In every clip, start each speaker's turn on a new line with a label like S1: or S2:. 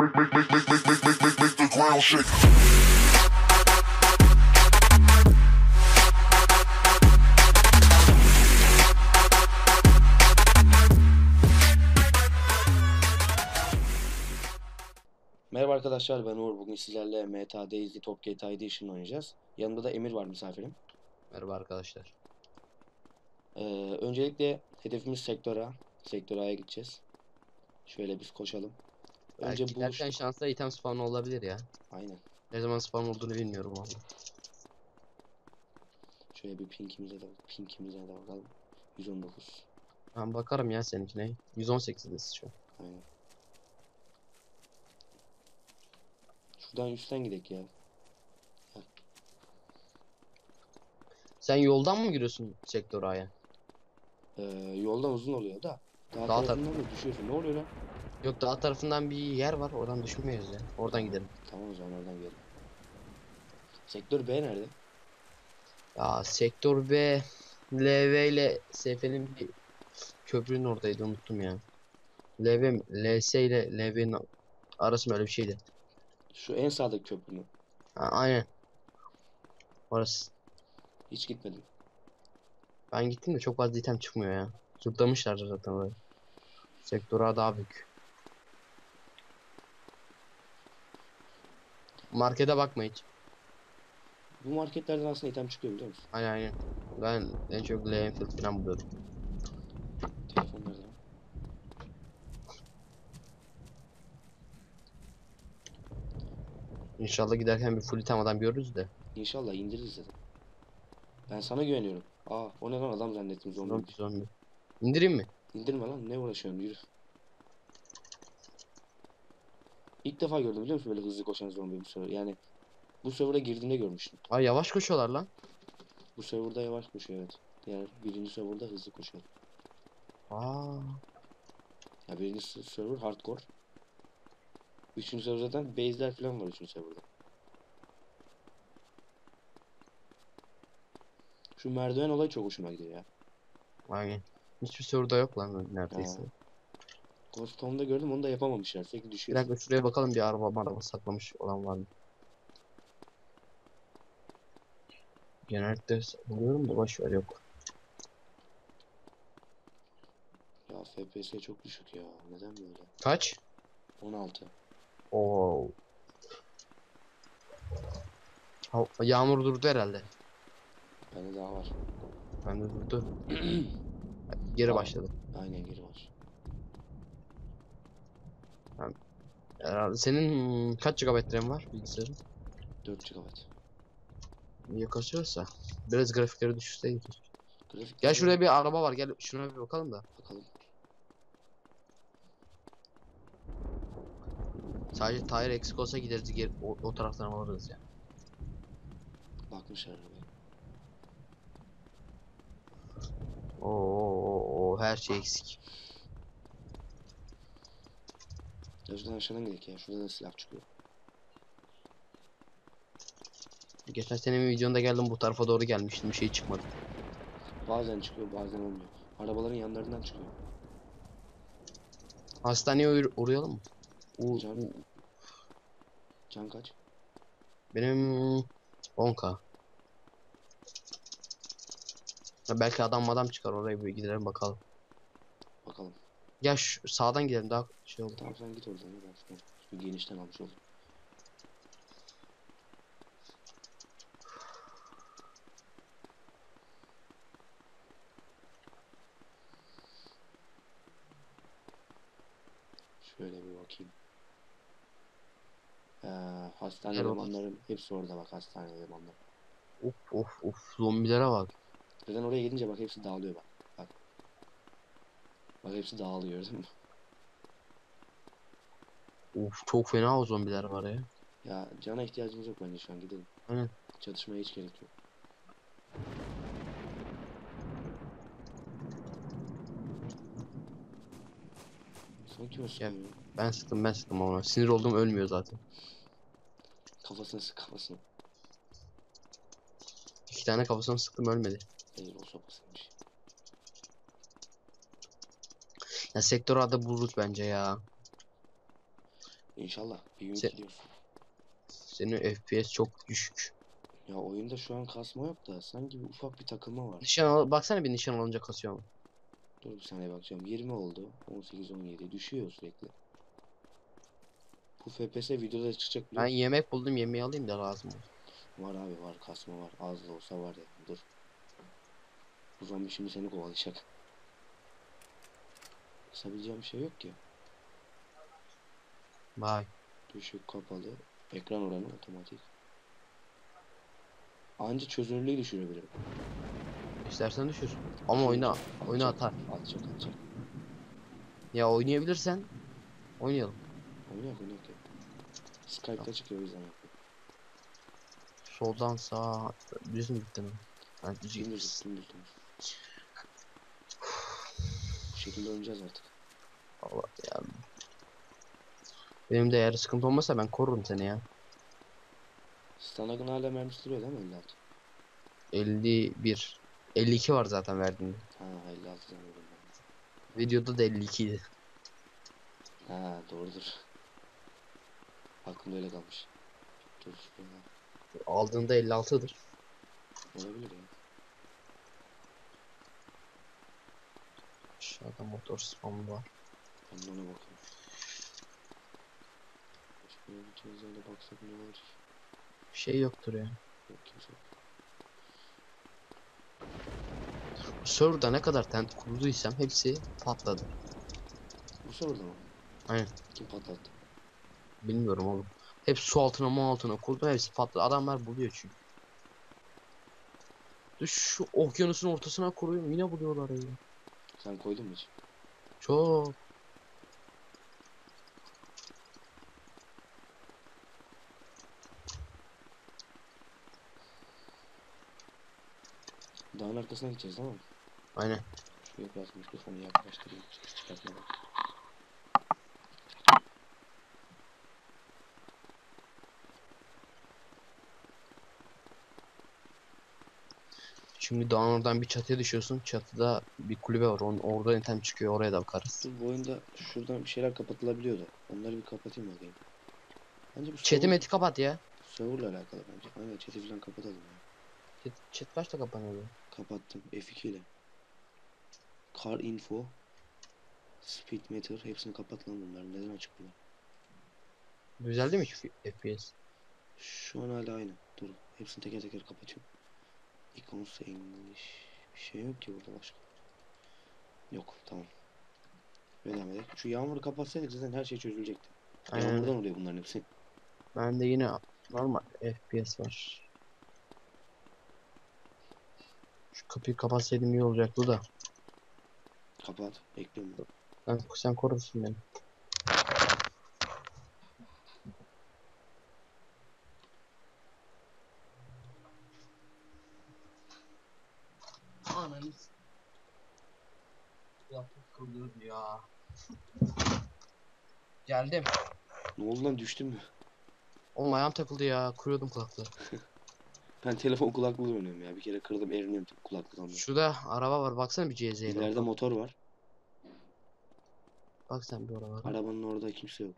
S1: make, make, make, make, make, make, make, make, make the ground shake.
S2: Merhaba arkadaşlar ben Uğur. Bugün sizlerle MTA Daisy Top GTA Edition oynayacağız. Yanımda da Emir var misafirim.
S3: Merhaba arkadaşlar.
S2: Ee, öncelikle hedefimiz sektöre. Sektör A'ya gideceğiz. Şöyle biz koşalım. Önce
S3: Belki giderken şansla item spawn olabilir ya.
S2: Aynen.
S3: Ne zaman spawn olduğunu bilmiyorum valla.
S2: Şöyle bir pinkimize de, pinkimize de bakalım. 119.
S3: Ben bakarım ya seninkine. 118'desin şu an.
S2: Aynen. Şuradan üstten gidek ya.
S3: Sen yoldan mı giriyorsun sektör A'ya?
S2: Ee, yoldan uzun oluyor da. Daha
S3: Dağ tar-
S2: tarafından da düşüyorsun. Ne oluyor lan?
S3: Yok dağ tarafından bir yer var. Oradan düşmüyoruz ya. Oradan gidelim.
S2: Tamam o zaman oradan gidelim. Sektör B nerede?
S3: Ya sektör B LV ile SF'nin bir köprünün oradaydı unuttum ya. LV mi? LS ile LV'nin arası mı öyle bir şeydi.
S2: Şu en sağdaki köprü mü?
S3: Ha, aynen. Orası.
S2: Hiç gitmedim.
S3: Ben gittim de çok fazla item çıkmıyor ya. Zıplamışlar zaten orayı. Sektör A daha büyük. Markete bakma hiç.
S2: Bu marketlerden aslında item çıkıyor biliyor musun?
S3: Aynen aynen. Ben en çok Enfield falan buluyorum.
S2: Telefon nerede?
S3: İnşallah giderken bir full item adam görürüz de.
S2: İnşallah indiririz dedim. Ben sana güveniyorum. Aa o ne lan adam zannettim zombi.
S3: Zombi zombi. İndireyim mi?
S2: İndirme lan ne uğraşıyorsun yürü. İlk defa gördüm biliyor musun böyle hızlı koşan zombi bu server. Yani bu server'a girdiğinde görmüştüm.
S3: Ay yavaş koşuyorlar lan.
S2: Bu serverda yavaş koşuyor evet. Diğer birinci serverda hızlı koşuyor.
S3: Aa.
S2: Ya birinci server hardcore. Üçüncü server zaten base'ler falan var üçüncü serverda. Şu merdiven olayı çok hoşuma gidiyor ya.
S3: Aynen. Hiçbir soruda yok lan neredeyse.
S2: Aa. Ghost Town'da gördüm onu da yapamamışlar. Sürekli
S3: Bir
S2: düşüyor.
S3: dakika şuraya bakalım bir araba araba saklamış olan var mı? Genellikle buluyorum da boş ver yok.
S2: Ya FPS çok düşük ya. Neden böyle?
S3: Kaç?
S2: 16.
S3: Oo. Ha- Yağmur durdu herhalde.
S2: Bende daha var.
S3: Ben de durdu. Geri
S2: Aa.
S3: başladı.
S2: Aynen geri var.
S3: Herhalde senin kaç GB RAM var bilgisayarın?
S2: 4 GB.
S3: İyi kasıyorsa. Biraz grafikleri düşürseydik.
S2: Grafik
S3: Gel şuraya bir araba var gel şuna bir bakalım da.
S2: bakalım.
S3: Sadece tire eksik olsa gideriz geri, o, o taraftan alırız ya.
S2: Bakmışlar arabaya.
S3: Oo, oo, oo, her şey eksik.
S2: Ya şuradan aşağıdan gidelim ya. Şurada da silah çıkıyor.
S3: Geçen senenin videonda geldim bu tarafa doğru gelmiştim bir şey çıkmadı.
S2: Bazen çıkıyor bazen olmuyor. Arabaların yanlarından çıkıyor.
S3: Hastaneye uğra- uğrayalım mı? U-
S2: Can-
S3: u-
S2: Can kaç?
S3: benim 10k. Ya belki adam adam çıkar oraya bir gidelim bakalım. Gel şu sağdan gidelim daha şey oldu.
S2: Tamam sen git oradan ya ben şuradan. Bir genişten almış oldum. Şöyle bir bakayım. Ee, hastane
S3: Gel
S2: elemanların hepsi orada bak hastane elemanları.
S3: Of of of zombilere bak.
S2: Zaten oraya gidince bak hepsi dağılıyor bak. Bak. Hepsi dağılıyor değil mi?
S3: Of çok fena o zombiler var ya.
S2: Ya cana ihtiyacımız yok bence şu an gidelim.
S3: Aynen.
S2: Çatışmaya hiç gerek yok. Son kim sıkıyor?
S3: Ben sıktım ben sıktım ama sinir oldum ölmüyor zaten.
S2: Kafasına sık kafasına.
S3: İki tane kafasına sıktım ölmedi.
S2: Değil o sopasıymış.
S3: Ya sektör adı buluruz bence ya.
S2: İnşallah. Bir gün
S3: Se-. Senin FPS çok düşük.
S2: Ya oyunda şu an kasma yok da sanki bir ufak bir takılma var.
S3: Nişan al baksana bir nişan alınca kasıyor mu?
S2: Dur bir saniye bakacağım. 20 oldu. 18 17 düşüyor sürekli. Bu FPS videoda çıkacak
S3: Ben yemek buldum yemeği alayım da lazım. olur.
S2: Var abi var kasma var. Az da olsa var ya. Dur. Bu zombi şimdi seni kovalayacak. Kısabileceğim bir şey yok ki.
S3: Vay.
S2: Düşük kapalı. Ekran oranı otomatik. Anca çözünürlüğü düşürebilirim.
S3: İstersen düşür. Ama oyna.
S2: Atacak,
S3: atar.
S2: Atacak atacak.
S3: Ya oynayabilirsen oynayalım.
S2: Oynayak oynayak ya. Skype'da çıkıyor o yüzden.
S3: Soldan sağa düz mü gittin? Ha düz
S2: Dümdüz
S3: gitmişsin.
S2: dümdüz dümdüz. Bu şekilde oynayacağız artık.
S3: Allah ya. Benim de eğer sıkıntı olmasa ben korurum seni ya.
S2: Stanag'ın hala mermisi duruyor değil mi 56?
S3: 51. 52 var zaten verdiğinde.
S2: Ha 56 zannediyorum ben.
S3: Videoda da 52 idi.
S2: Ha doğrudur. Aklımda öyle kalmış. Dur şuraya.
S3: Aldığında 56'dır.
S2: Olabilir ya.
S3: Aşağıda motor spamı var.
S2: Ona bakayım. Şöyle bir cihazlarla baksak ne olur?
S3: Bir şey yoktur ya.
S2: Yok kimse yok.
S3: Bu serverda ne kadar tent kurduysam hepsi patladı.
S2: Bu soruda mı?
S3: Aynen.
S2: Kim patlattı?
S3: Bilmiyorum oğlum. Hep su altına mu altına kurdum hepsi patladı. Adamlar buluyor çünkü. Şu okyanusun ortasına kuruyorum yine buluyorlar ya.
S2: Sen koydun mu hiç?
S3: Çok.
S2: Dağın arkasına gideceğiz değil mi?
S3: Aynen.
S2: Şuraya biraz mikrofonu yaklaştırayım. Ses çıkartmadan.
S3: Şimdi dağın oradan bir çatıya düşüyorsun. Çatıda bir kulübe var. Onun, oradan item çıkıyor. Oraya da bakarız.
S2: Bu oyunda şuradan bir şeyler kapatılabiliyor da. Onları bir kapatayım bakayım. Bence bu
S3: Chat'i
S2: server-
S3: meti kapat ya.
S2: serverla alakalı bence. Aynen chat'i falan kapatalım ya.
S3: Chat, chat kaçta kapanıyor? bu?
S2: Kapattım F2 ile. Car info. Speed meter hepsini kapat lan bunlar. Neden açık bunlar?
S3: Güzel değil mi şu FPS?
S2: Şu an hala aynı. Dur. Hepsini teker teker kapatıyorum. Icons English. Bir şey yok ki burada başka. Yok tamam. Devam edelim. Şu yağmuru kapatsaydık zaten her şey çözülecekti.
S3: Aynen.
S2: Yağmurdan oluyor bunların hepsi.
S3: Bende yine normal FPS var. Şu kapıyı kapatsaydım iyi olacaktı da.
S2: Kapat. Bekliyorum ben.
S3: Sen, korursun beni. Ananız. Yapıp ya. Geldim.
S2: Ne oldu lan düştün mü?
S3: Oğlum ayağım takıldı ya. Kuruyordum kulaklığı.
S2: Ben telefon kulaklığı oynuyorum ya. Bir kere kırdım eriniyorum kulaklıktan. da.
S3: Şurada araba var. Baksana bir CZ ile.
S2: İleride motor var.
S3: Bak sen bir araba.
S2: Arabanın orada kimse yok.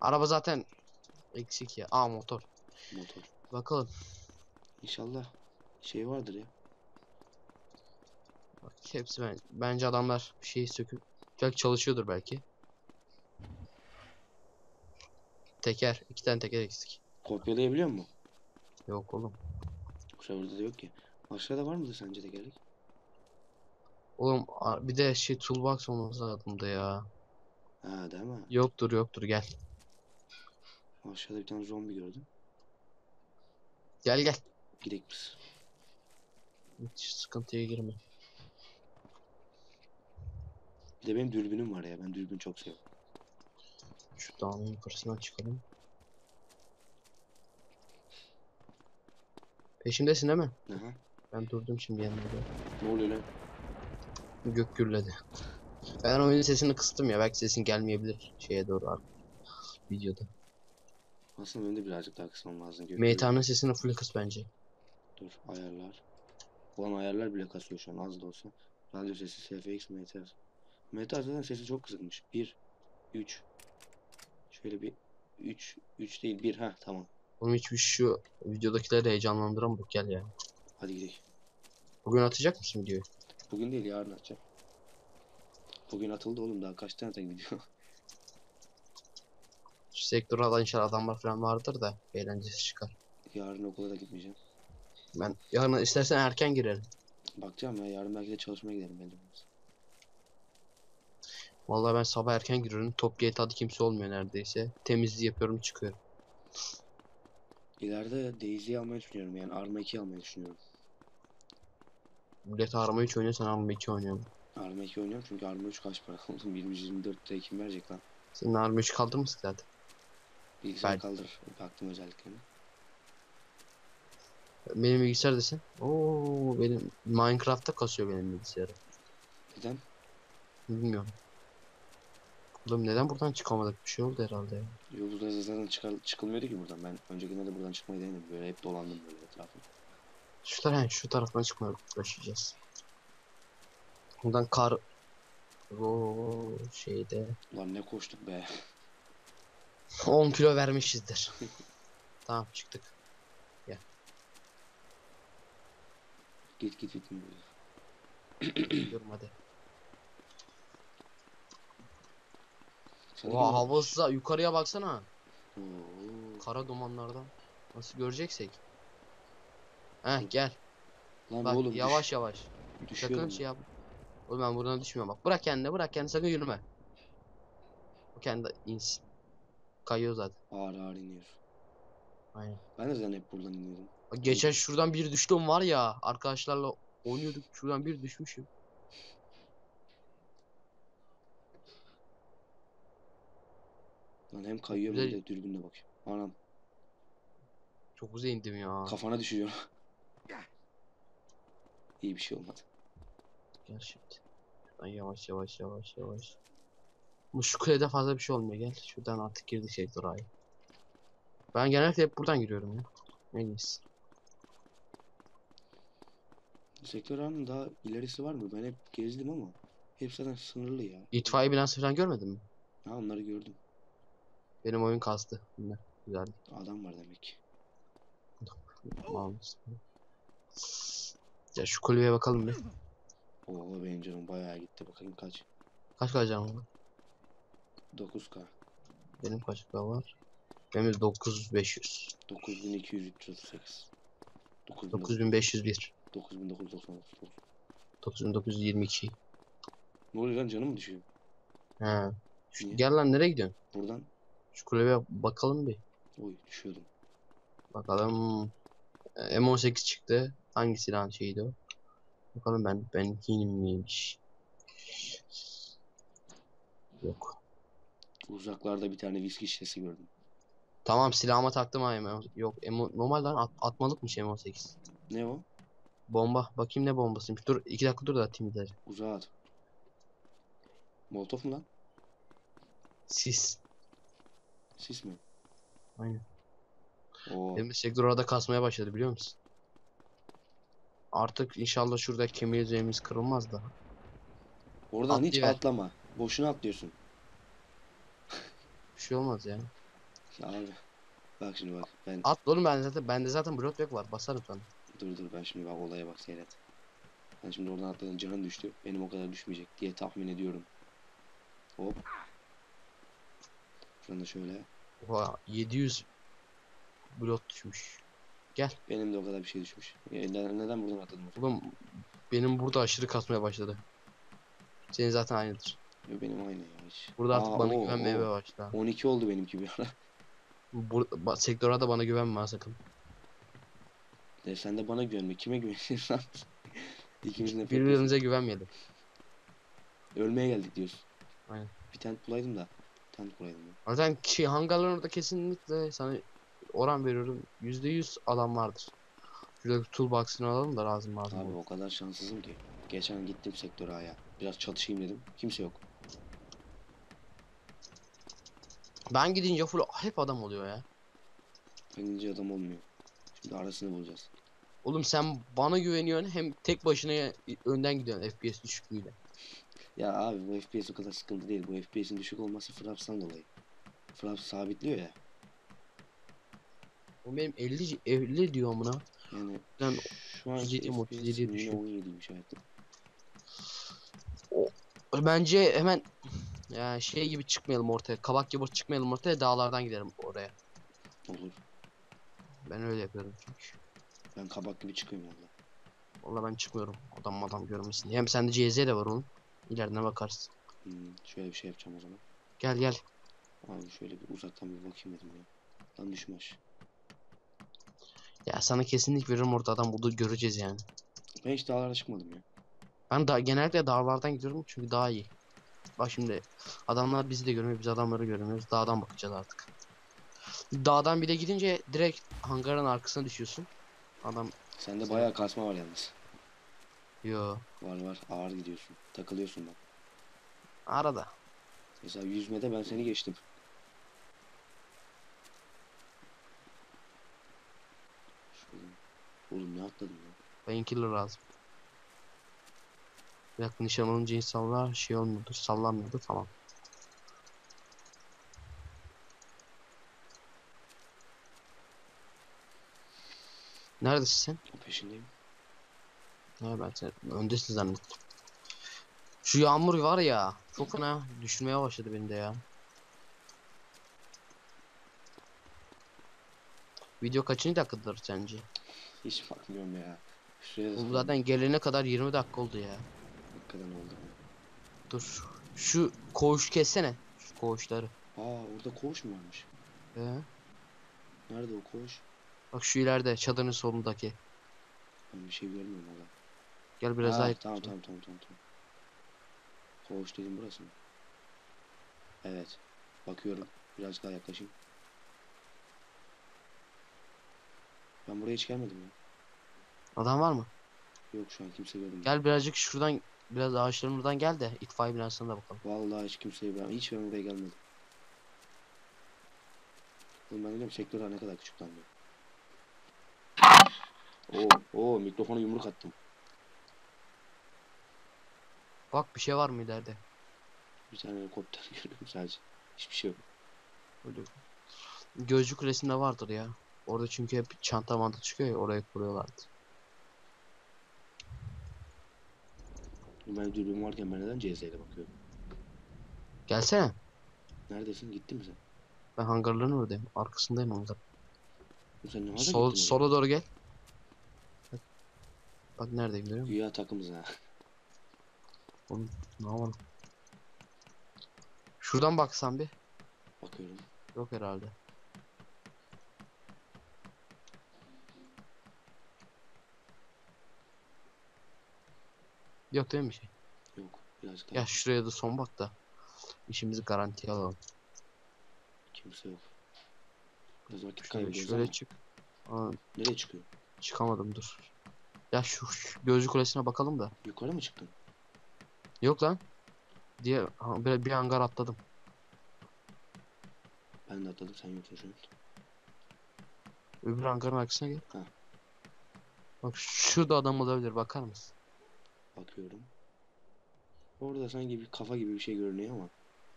S3: Araba zaten eksik ya. Aa motor.
S2: Motor.
S3: Bakalım.
S2: İnşallah şey vardır ya.
S3: Bak hepsi ben. Bence adamlar bir şeyi söküp belki çalışıyordur belki. Teker. iki tane teker eksik.
S2: Kopyalayabiliyor mu?
S3: Yok oğlum.
S2: Serverda da yok ki. Aşağıda var mıdır sence tekerlek?
S3: Oğlum bir de şey toolbox olması lazımdı ya.
S2: Ha değil mi?
S3: Yoktur yoktur gel.
S2: Aşağıda bir tane zombi gördüm.
S3: Gel gel.
S2: Gidek biz.
S3: Hiç sıkıntıya girme.
S2: Bir de benim dürbünüm var ya. Ben dürbün çok seviyorum.
S3: Şu dağın yukarısına çıkalım. Peşimdesin değil mi?
S2: Aha.
S3: Ben durdum şimdi yanında.
S2: Ne oluyor lan?
S3: Gök gürledi. Ben oyunun sesini kıstım ya. Belki sesin gelmeyebilir şeye doğru abi. Videoda.
S2: Aslında benim de birazcık daha kısmam lazım. Gök
S3: Meytanın sesini full kıs bence.
S2: Dur ayarlar. Ulan ayarlar bile kasıyor şu an az da olsa. Radyo sesi SFX MTR. MTR zaten sesi çok kısıkmış. 1 3 Şöyle bir 3 3 değil 1 ha tamam.
S3: Oğlum hiçbir şu videodakileri heyecanlandıramadık gel ya.
S2: Hadi gidelim.
S3: Bugün atacak mısın videoyu?
S2: Bugün değil yarın atacağım. Bugün atıldı oğlum daha kaç tane tek video.
S3: Şu sektörde alan inşallah adamlar falan vardır da eğlencesi çıkar.
S2: yarın okula da gitmeyeceğim.
S3: Ben yarın istersen erken girelim.
S2: Bakacağım ya yarın belki de çalışmaya giderim olmaz.
S3: Vallahi ben sabah erken giriyorum. Top gate adı kimse olmuyor neredeyse. Temizliği yapıyorum çıkıyorum.
S2: İleride Daisy'yi almayı düşünüyorum yani Arma 2 almayı düşünüyorum.
S3: Millet arama 3 oynuyor sen arama 2 oynuyorsun.
S2: Arma 2 oynuyorum çünkü Arma 3 kaç para oğlum 124 lira kim verecek lan?
S3: Senin arama 3 kaldırmışsın zaten.
S2: Bilgisayar
S3: Ben-
S2: kaldır baktım özelliklerine.
S3: Benim bilgisayar desin. Oo benim Minecraft'ta kasıyor benim bilgisayarım.
S2: Neden?
S3: Bilmiyorum. Oğlum neden buradan çıkamadık? Bir şey oldu herhalde ya.
S2: Yolda zaten çıkar, çıkılmıyordu ki buradan. Ben öncekinde de buradan çıkmayı denedim. Böyle hep dolandım böyle etrafı.
S3: Şu, taraf, şu taraftan çıkmaya uğraşacağız. Buradan kar... Oo şeyde...
S2: Ulan ne koştuk be.
S3: 10 kilo vermişizdir. tamam çıktık.
S2: Git git git.
S3: Gidiyorum hadi.
S2: Sen
S3: Oha havası yukarıya baksana. Kara dumanlardan. Nasıl göreceksek. Heh gel.
S2: Lan
S3: Bak
S2: oğlum düş-
S3: yavaş yavaş.
S2: düşüyordum
S3: Sakın
S2: ben.
S3: şey yap. Oğlum ben buradan düşmüyorum bak. Bırak kendini bırak kendini sakın yürüme. O kendi insin. Kayıyor zaten.
S2: Ağır ağır iniyor.
S3: Aynen.
S2: Ben de zaten hep buradan iniyordum.
S3: Bak Geçen şuradan bir düştüm var ya arkadaşlarla oynuyorduk şuradan bir düşmüşüm.
S2: Lan hem kayıyorum
S3: Güzel.
S2: hem de dürbünle bakıyorum. Anam
S3: Çok uzağa indim ya.
S2: kafana düşüyor. İyi bir şey olmadı.
S3: Gel şimdi. Şuradan yavaş yavaş yavaş yavaş. Bu şu kulede fazla bir şey olmuyor gel. Şuradan artık girdik şey oraya. Ben genellikle hep buradan giriyorum ya. En iyisi.
S2: Sektör ağının daha ilerisi var mı? Ben hep gezdim ama hep zaten sınırlı ya.
S3: İtfaiye binası falan görmedin mi?
S2: Ha onları gördüm.
S3: Benim oyun kastı. Bunlar güzel.
S2: Adam var demek.
S3: Ya şu kulübeye bakalım bir.
S2: Oo benim canım bayağı gitti. Bakayım kaç.
S3: Kaç kaç canım var?
S2: 9K.
S3: Benim kaç kadar var? Benim de 9500.
S2: 9238. 9000
S3: 9501.
S2: 9999.
S3: 9922.
S2: Ne oluyor lan canım mı düşüyor?
S3: He. Şu-? Gel lan nereye gidiyorsun?
S2: Buradan.
S3: Şu kulübeye bakalım bir.
S2: Oy düşüyordum.
S3: Bakalım. Ee, M18 çıktı. Hangi silahın şeyiydi o? Bakalım ben ben miymiş? Yok.
S2: Uzaklarda bir tane viski şişesi gördüm.
S3: Tamam silahıma taktım ha M- Yok M normal lan at atmalıkmış M18.
S2: Ne o?
S3: Bomba. Bakayım ne bombasıymış. Dur iki dakika dur da atayım bir
S2: Uzağa at. Molotov mu lan?
S3: Sis.
S2: Sis mi?
S3: Aynen.
S2: Oo.
S3: Benim sektör orada kasmaya başladı biliyor musun? Artık inşallah şurada kemiğimiz kırılmaz da.
S2: Oradan hiç
S3: Atlayıver.
S2: atlama. Boşuna atlıyorsun.
S3: Bir şey olmaz ya.
S2: Abi. Bak şimdi bak. Ben
S3: At oğlum ben zaten bende zaten blok var. Basarım sana.
S2: dur dur ben şimdi bak olaya bak seyret. Ben şimdi oradan atladım canım düştü. Benim o kadar düşmeyecek diye tahmin ediyorum. Hop. Şuradan da şöyle.
S3: Oha 700 blok düşmüş.
S2: Benim de o kadar bir şey düşmüş. Ya, neden, neden buradan atladım? o?
S3: Oğlum benim burada aşırı kasmaya başladı. Senin zaten aynıdır.
S2: Yo, Benim aynı ya hiç.
S3: Burada artık
S2: Aa,
S3: bana
S2: oo,
S3: güvenmeye
S2: oo.
S3: başladı. ha.
S2: 12 oldu benimki bir ara.
S3: Bur ba- sektöre de bana güvenme ha sakın.
S2: De sen de bana güvenme. Kime güveniyorsun lan? İkimiz de
S3: Birbirimize güvenmeyelim.
S2: Ölmeye geldik diyorsun.
S3: Aynen.
S2: Bir tent bulaydım da. Bulaydım ya.
S3: Zaten ki hangarların orada kesinlikle sana oran veriyorum. %100 adam vardır. Şurada toolbox'ını alalım da lazım lazım.
S2: Abi
S3: olur.
S2: o kadar şanssızım ki. Geçen gittim sektöre aya. Biraz çatışayım dedim. Kimse yok.
S3: Ben gidince full hep adam oluyor ya.
S2: Ben gidince adam olmuyor. Şimdi arasını bulacağız.
S3: Oğlum sen bana güveniyorsun hem tek başına önden gidiyorsun FPS düşüklüğüyle.
S2: Ya abi bu FPS o kadar sıkıntı değil. Bu FPS'in düşük olması Fraps'tan dolayı. Fraps sabitliyor ya.
S3: O benim 50 50 diyor amına.
S2: Yani
S3: Ben
S2: şu an
S3: 37 mi, 37
S2: yine
S3: düşüyor.
S2: 17'ymiş hayatım.
S3: Bence hemen ya şey gibi çıkmayalım ortaya. Kabak gibi çıkmayalım ortaya. Dağlardan gidelim oraya.
S2: Olur.
S3: Ben öyle yapıyorum çünkü.
S2: Ben kabak gibi çıkıyorum valla.
S3: Vallahi ben çıkmıyorum. Adam adam görmesin. diye. Hem sende CZ de var onun. İlerine bakarız.
S2: Hmm, şöyle bir şey yapacağım o zaman.
S3: Gel gel.
S2: Abi şöyle bir uzaktan bir bakayım dedim ya. Lan düşmüş.
S3: Ya sana kesinlik veririm orada adam buldu göreceğiz yani.
S2: Ben hiç dağlara çıkmadım ya.
S3: Ben da genellikle dağlardan gidiyorum çünkü daha iyi. Bak şimdi adamlar bizi de görmüyor, biz adamları görmüyoruz. Dağdan bakacağız artık. Dağdan bir de gidince direkt hangarın arkasına düşüyorsun. Adam
S2: Sende
S3: Sen-
S2: bayağı kasma var yalnız.
S3: Yo
S2: Var var ağır gidiyorsun. Takılıyorsun bak.
S3: arada.
S2: Mesela yüzmede ben seni geçtim. Şöyle. Oğlum ne atladım ya.
S3: Painkiller lazım. Dakika nişan olunca insanlar şey olmuyordur, sallanmıyordur falan. Neredesin sen?
S2: Peşindeyim.
S3: Ne ben sen öndesin zannettim. Şu yağmur var ya çok fena düşmeye başladı beni de ya. Video kaçıncı dakikadır sence?
S2: Hiç bakmıyorum ya. Şuraya
S3: Bu zaten gelene kadar 20 dakika oldu ya.
S2: Hakikaten oldu.
S3: Dur. Şu koğuş kessene. Şu koğuşları.
S2: Aa orada koğuş mu varmış?
S3: Ee,
S2: Nerede o koğuş?
S3: bak şu ileride çadırın solundaki.
S2: Ben bir şey görmüyorum valla.
S3: Gel biraz
S2: Ha,
S3: daha
S2: tamam
S3: yakın.
S2: tamam tamam tamam tamam. Koğuş dedim burası mı? Evet. Bakıyorum. Birazcık daha yaklaşayım. Ben buraya hiç gelmedim ya.
S3: Adam var mı?
S2: Yok şu an kimse görmüyor.
S3: Gel birazcık şuradan biraz ağaçların oradan gel de itfaiye binasına da bakalım.
S2: Vallahi hiç kimseyi ben hiç ben buraya gelmedim. Oğlum ben diyorum sektör ne kadar küçük lan diyor. Oo, oo mikrofona yumruk attım.
S3: Bak bir şey var mı ileride?
S2: Bir tane helikopter görüyorum sadece. Hiçbir şey yok.
S3: Öyle. Gözcü kulesinde vardır ya. Orada çünkü hep çanta mantı çıkıyor ya oraya kuruyorlardı.
S2: Ben dürbün varken ben neden CZ ile bakıyorum?
S3: Gelsene.
S2: Neredesin? Gittin mi sen?
S3: Ben hangarların oradayım. Arkasındayım hangar.
S2: Sen ne
S3: Sol,
S2: gittin
S3: sola doğru gel. Bak, bak neredeyim görüyor musun?
S2: Güya takımız ha.
S3: Ne yapalım? Şuradan baksan bir.
S2: Bakıyorum.
S3: Yok herhalde. Yok değil mi bir şey?
S2: Yok. Birazcık daha.
S3: Ya şuraya da son bak da. İşimizi garantiye alalım.
S2: Kimse yok. Biraz vakit
S3: Şöyle,
S2: kaybediyoruz
S3: şöyle
S2: ama
S3: çık. Aa,
S2: nereye çıkıyor?
S3: çıkamadım dur. Ya şu, şu gözcü kulesine bakalım da.
S2: Yukarı mı çıktın?
S3: Yok lan. Diye ha, bir, hangar atladım.
S2: Ben de atladım sen yoksun şu an.
S3: Öbür hangarın arkasına gel.
S2: Ha.
S3: Bak şurada adam olabilir bakar mısın?
S2: Bakıyorum. Orada sanki bir kafa gibi bir şey görünüyor ama.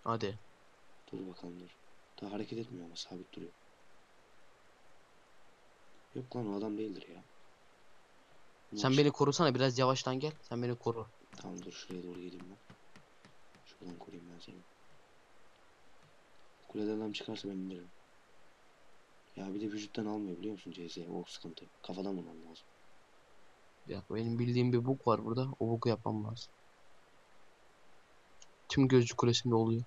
S3: Hadi.
S2: Dur bakalım dur. Daha hareket etmiyor ama sabit duruyor. Yok lan o adam değildir ya.
S3: Sen beni korusana biraz yavaştan gel. Sen beni koru.
S2: Tamam dur şuraya doğru geleyim ben. Şuradan koruyayım ben seni. Kuleden adam çıkarsa ben indiririm. Ya bir de vücuttan almıyor biliyor musun CZ? O sıkıntı. Kafadan vurmam lazım.
S3: Ya benim bildiğim bir bug var burada. O bug'u yapmam lazım. Tüm gözcü kulesinde oluyor.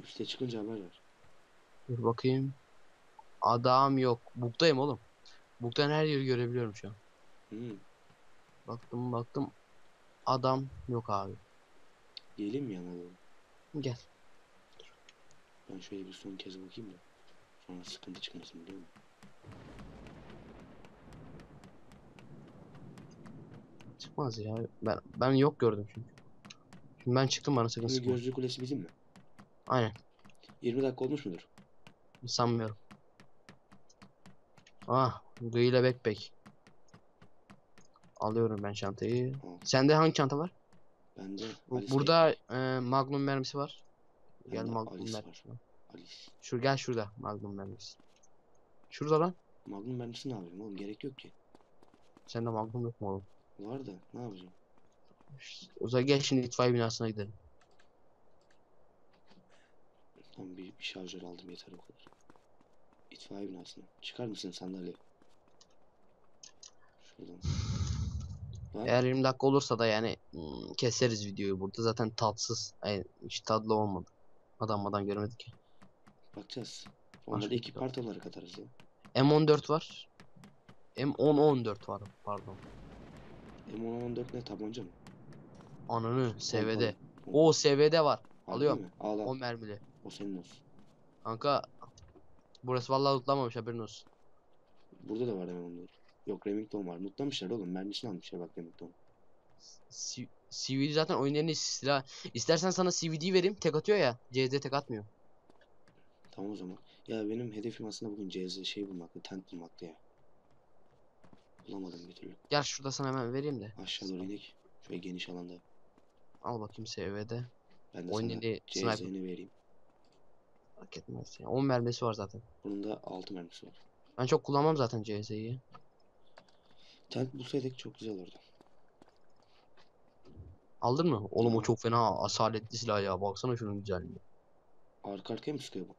S2: Üste çıkınca haber ver.
S3: Dur bakayım. Adam yok. Bug'dayım oğlum. Bug'dan her yeri görebiliyorum şu an.
S2: Hı.
S3: Baktım baktım. Adam yok abi.
S2: Geleyim mi yana doğru?
S3: Gel.
S2: Ben şöyle bir son kez bakayım da. Sonra sıkıntı çıkmasın biliyor musun?
S3: Çıkmaz ya. Ben ben yok gördüm çünkü. Şimdi ben çıktım bana sakın sıkma.
S2: gözlü kulesi bizim mi?
S3: Aynen.
S2: 20 dakika olmuş mudur?
S3: Sanmıyorum. Ah, ile backpack. Alıyorum ben çantayı.
S2: Tamam.
S3: Sende hangi çanta var?
S2: Bende Alice
S3: Burada e, Magnum mermisi var. Gel
S2: Bende
S3: Magnum
S2: Alice
S3: mermisi. var.
S2: Alice.
S3: Şur gel şurada Magnum mermisi. Şurada lan.
S2: Magnum mermisi ne yapayım oğlum gerek yok ki.
S3: Sende Magnum yok mu oğlum?
S2: Var da ne yapacağım?
S3: O zaman gel şimdi itfaiye binasına gidelim.
S2: Tamam bir, bir şarjör aldım yeter o kadar. İtfaiye binasına. Çıkar mısın sandalye? Şuradan. Lan
S3: Eğer 20 dakika olursa da yani hmm, keseriz videoyu burada. Zaten tatsız. Yani hiç tadlı olmadı. Adam adam görmedik
S2: bakacağız. Onları iki part olarak atarız ya.
S3: M14 var. M10-14 var pardon.
S2: M1014 ne tabanca mı?
S3: Ananı SVD. O SVD var.
S2: Al
S3: alıyorum.
S2: mi? Al al.
S3: O mermili.
S2: O senin olsun.
S3: Kanka burası vallahi lootlanmamış haberin olsun.
S2: Burada da var M14. Yok Remington var. Mutlamışlar oğlum. Mermisini almışlar bak Remington.
S3: C- CVD zaten iyisi silah. İstersen sana CVD vereyim. Tek atıyor ya. CZ tek atmıyor.
S2: Tamam o zaman. Ya benim hedefim aslında bugün CZ şey bulmaktı. Tent bulmaktı ya. Bulamadım bir türlü.
S3: Gel şurada sana hemen vereyim de.
S2: Aşağı doğru inek. Şöyle geniş alanda.
S3: Al bakayım SVD.
S2: Ben de
S3: Oyun
S2: sana. CZ'ni vereyim.
S3: Fark etmez ya. 10 mermisi var zaten.
S2: Bunun da 6 mermisi var.
S3: Ben çok kullanmam zaten CZ'yi.
S2: Tent bulsaydık çok güzel olurdu.
S3: Aldın mı? Oğlum o çok fena asaletli silah ya. Baksana şunun güzelliğine.
S2: Arka arkaya mı sıkıyor bu?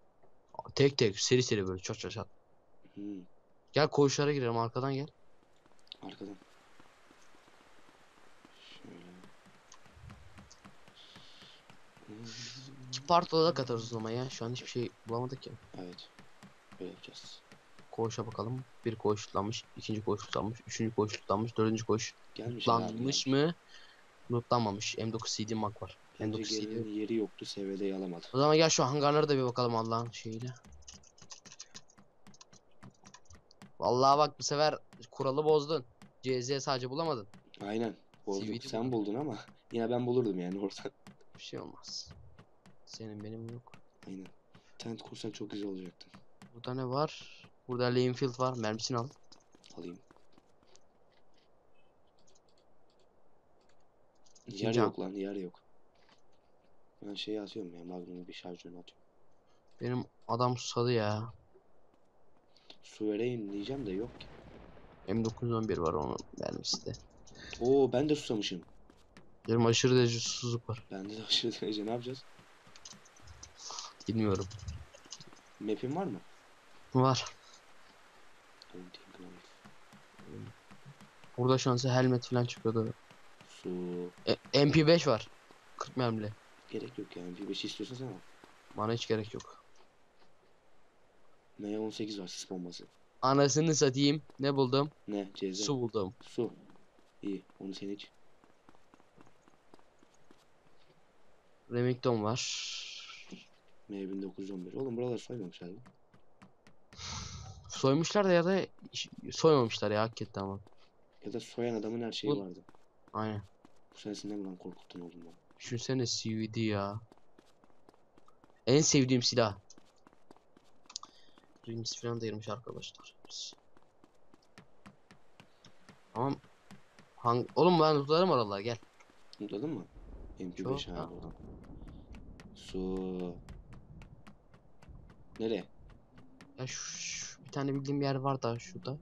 S3: Tek tek seri seri böyle çat çat çat.
S2: Hmm,
S3: Gel koğuşlara girelim arkadan gel.
S2: arkadan. Şöyle. Hmm,
S3: İki part olarak atarız o zaman ya. Şu an hiçbir şey bulamadık ya.
S2: Evet. Böyle yapacağız.
S3: Koğuşa bakalım. Bir koğuş tutlanmış. ikinci koğuş tutlanmış. Üçüncü koğuş tutlanmış. Dördüncü koğuş
S2: Gelmiş
S3: tutlanmış mı? Lootlanmamış. M9 CD Mag var.
S2: Bence
S3: M9 CD.
S2: yeri yoktu. SVD'yi alamadı.
S3: O zaman gel şu hangarlara da bir bakalım Allah'ın şeyiyle. Vallahi bak bu sefer kuralı bozdun. CZ sadece bulamadın.
S2: Aynen. Bozduk.
S3: CVD
S2: Sen buldun ama yine ben bulurdum yani oradan.
S3: Bir şey olmaz. Senin benim yok.
S2: Aynen. Tent kursak çok güzel olacaktı.
S3: Burada ne var? Burada Lanefield var. Mermisini al.
S2: Alayım. Yer yok lan yer yok. Ben şeyi atıyorum ya Magnum'u bir şarjörünü atıyorum.
S3: Benim adam susadı ya.
S2: Su vereyim diyeceğim de yok ki.
S3: M911 var onun mermisi de.
S2: Oo ben de susamışım.
S3: Benim aşırı derece susuzluk var.
S2: Bende de aşırı derece ne yapacağız?
S3: Bilmiyorum.
S2: Map'in var mı?
S3: Var. Burada şansı helmet falan çıkıyordu.
S2: Su.
S3: E, MP5 var. 40 mermili.
S2: Gerek yok. Bir beşi istiyorsan sen al.
S3: Bana hiç gerek yok.
S2: M18 var sis bombası.
S3: Anasını satayım. Ne buldum?
S2: Ne? CZ.
S3: Su buldum.
S2: Su. İyi. Onu sen iç.
S3: Remington var.
S2: M1911. Oğlum buralar soymamışlar mı?
S3: Soymuşlar da ya da soymamışlar ya hakikaten ama.
S2: Ya da soyan adamın her şeyi
S3: Bu-
S2: vardı.
S3: Aynen.
S2: Bu senesinden mi lan korkuttun oğlum lan?
S3: Düşünsene CVD ya. En sevdiğim silah. Rims falan da yarmış arkadaşlar. Tamam. Hang Oğlum ben tutarım oralar gel.
S2: Mutladın mı? MP5
S3: Çok,
S2: ha. Su. Nereye?
S3: Ya şu, şu- bir tane bildiğim yer var da şurada.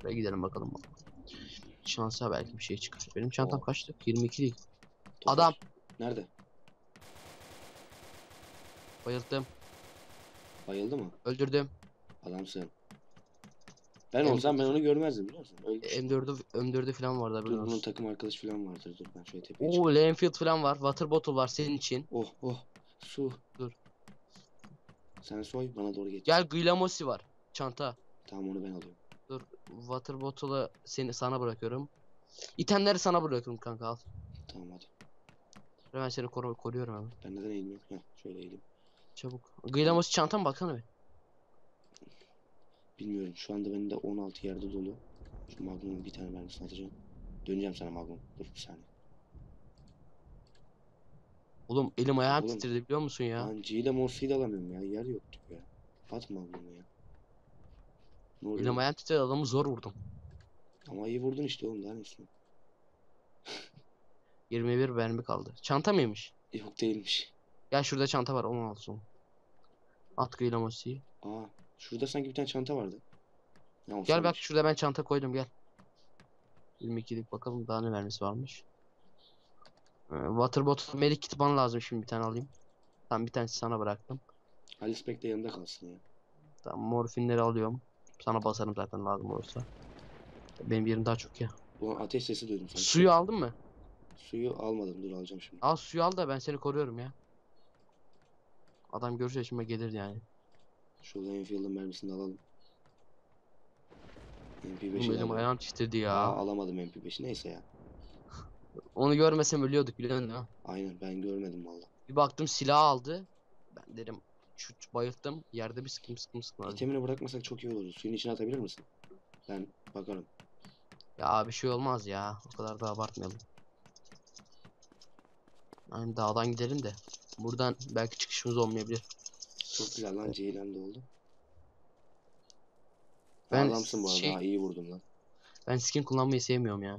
S3: Oraya gidelim bakalım. Şansa belki bir şey çıkar. Benim çantam
S2: Oo.
S3: kaçtı? 22 değil.
S2: Tofaş.
S3: Adam.
S2: Nerede?
S3: Bayıldım.
S2: Bayıldı mı?
S3: Öldürdüm.
S2: Adamsın. Ben
S3: M-
S2: olsam ben onu görmezdim biliyor musun? Ölmüş.
S3: M4'ü M4'ü falan vardı
S2: Dur
S3: haberin
S2: bunun takım arkadaşı falan vardır. Dur ben şöyle tepeye çıkayım.
S3: Oo Lanefield falan var. Water bottle var senin için.
S2: Oh oh. Su.
S3: Dur.
S2: Sen soy bana doğru geç.
S3: Gel Glamosi var. Çanta.
S2: Tamam onu ben alıyorum.
S3: Dur. Water bottle'ı seni sana bırakıyorum. İtemleri sana bırakıyorum kanka al.
S2: Tamam hadi.
S3: Ben seni koru koruyorum hemen.
S2: Ben neden eğilmiyorum? Heh şöyle eğilim.
S3: Çabuk. Glamosi çanta mı baksana bir.
S2: Bilmiyorum. Şu anda benim de 16 yerde dolu. Şu Magnum'un bir tane mermisini atacağım. Döneceğim sana Magnum. Dur bir saniye.
S3: Oğlum elim ayağım
S2: Oğlum,
S3: titredi biliyor musun ya?
S2: Ben G ile Morse'yi de alamıyorum ya. Yer yoktu ya. At Magnum'u ya. Ne oluyor?
S3: Elim ayağım titredi adamı zor vurdum.
S2: Ama iyi vurdun işte oğlum daha ne istiyorsun?
S3: 21 mermi kaldı. Çanta mıymış?
S2: Yok değilmiş.
S3: Gel şurada çanta var onu alsın. Atkıyla mosiyi.
S2: Aa, şurada sanki bir tane çanta vardı. Ya, o
S3: Gel bak
S2: sanmış.
S3: şurada ben çanta koydum gel. 22'lik bakalım daha ne mermisi varmış. Ee, water bottle medik kiti bana lazım şimdi bir tane alayım. Tamam bir tanesi sana bıraktım.
S2: Ali Spek de yanında kalsın ya.
S3: Tamam morfinleri alıyorum. Sana basarım zaten lazım olursa. Benim yerim daha çok ya.
S2: Bu ateş sesi duydum sanki.
S3: Suyu aldın mı?
S2: Suyu almadım. Dur alacağım şimdi.
S3: Al suyu al da ben seni koruyorum ya. Adam görürse şimdi gelir yani.
S2: Şurada Enfield'ın mermisini alalım.
S3: Oğlum
S2: MP5'i
S3: elim
S2: alalım.
S3: ayağım titredi ya.
S2: Aa, alamadım MP5'i. Neyse ya.
S3: Onu görmesem ölüyorduk biliyorsun mi?
S2: Aynen ben görmedim valla.
S3: Bir baktım silah aldı. Ben dedim şu bayılttım. Yerde bir sıkım sıkım aldı.
S2: İtemini bırakmasak çok iyi olurdu. Suyun içine atabilir misin? Ben bakarım.
S3: Ya bir şey olmaz ya. O kadar da abartmayalım. Hani dağdan gidelim de. Buradan belki çıkışımız olmayabilir.
S2: Çok güzel lan Ceylan da oldu.
S3: Ben
S2: Ben Adamsın bu arada.
S3: şey-
S2: ha, iyi vurdum lan.
S3: Ben skin kullanmayı sevmiyorum ya.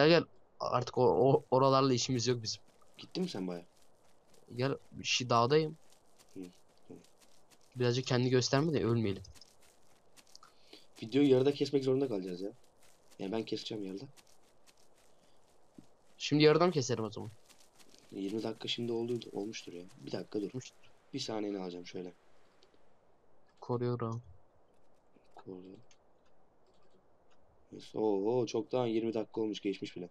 S3: Gel gel. Artık o, o oralarla işimiz yok bizim.
S2: Gittin mi sen baya?
S3: Gel şey dağdayım.
S2: Hı.
S3: Birazcık kendi gösterme de ölmeyelim.
S2: Videoyu yarıda kesmek zorunda kalacağız ya. Yani ben keseceğim yarıda.
S3: Şimdi yarıdan keserim o zaman.
S2: 20 dakika şimdi oldu, olmuştur ya. Bir dakika dur. Bir saniyeni alacağım şöyle.
S3: Koruyorum.
S2: Koru. Oo, çoktan 20 dakika olmuş geçmiş bile.